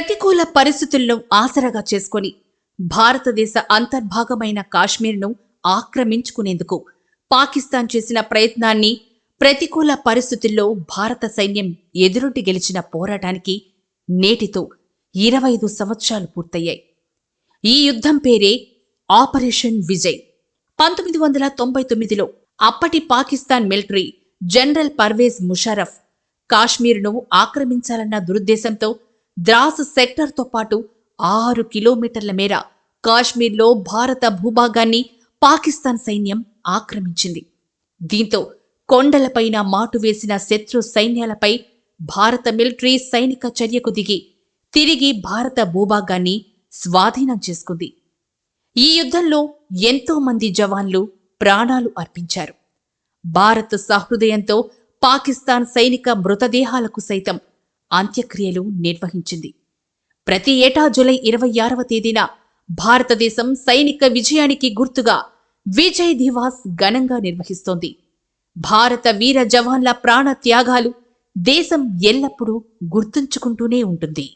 ప్రతికూల పరిస్థితులను ఆసరాగా చేసుకొని భారతదేశ అంతర్భాగమైన కాశ్మీర్ను ఆక్రమించుకునేందుకు పాకిస్తాన్ చేసిన ప్రయత్నాన్ని ప్రతికూల పరిస్థితుల్లో భారత సైన్యం ఎదురుంటి గెలిచిన పోరాటానికి నేటితో ఇరవై ఐదు సంవత్సరాలు పూర్తయ్యాయి. ఈ యుద్ధం పేరే ఆపరేషన్ విజయ్. పంతొమ్మిది వందల తొంభై తొమ్మిదిలో అప్పటి పాకిస్తాన్ మిలిటరీ జనరల్ పర్వేజ్ ముషారఫ్ కాశ్మీర్ను ఆక్రమించాలన్న దురుద్దేశంతో ద్రాస్ సెక్టర్తో పాటు ఆరు కిలోమీటర్ల మేర కాశ్మీర్లో భారత భూభాగాన్ని పాకిస్తాన్ సైన్యం ఆక్రమించింది. దీంతో కొండలపైన మాటు వేసిన శత్రు సైన్యాలపై భారత మిలిటరీ సైనిక చర్యకు దిగి తిరిగి భారత భూభాగాన్ని స్వాధీనం చేసుకుంది. ఈ యుద్ధంలో ఎంతో మంది జవాన్లు ప్రాణాలు అర్పించారు. భారత్ సహృదయంతో పాకిస్తాన్ సైనిక మృతదేహాలకు సైతం అంత్యక్రియలు నిర్వహించింది. ప్రతి ఏటా జూలై ఇరవై ఆరవ తేదీన భారతదేశం సైనిక విజయానికి గుర్తుగా విజయ్ దివాస్ ఘనంగా నిర్వహిస్తోంది. భారత వీర జవాన్ల ప్రాణ త్యాగాలు దేశం ఎల్లప్పుడూ గుర్తుంచుకుంటూనే ఉంటుంది.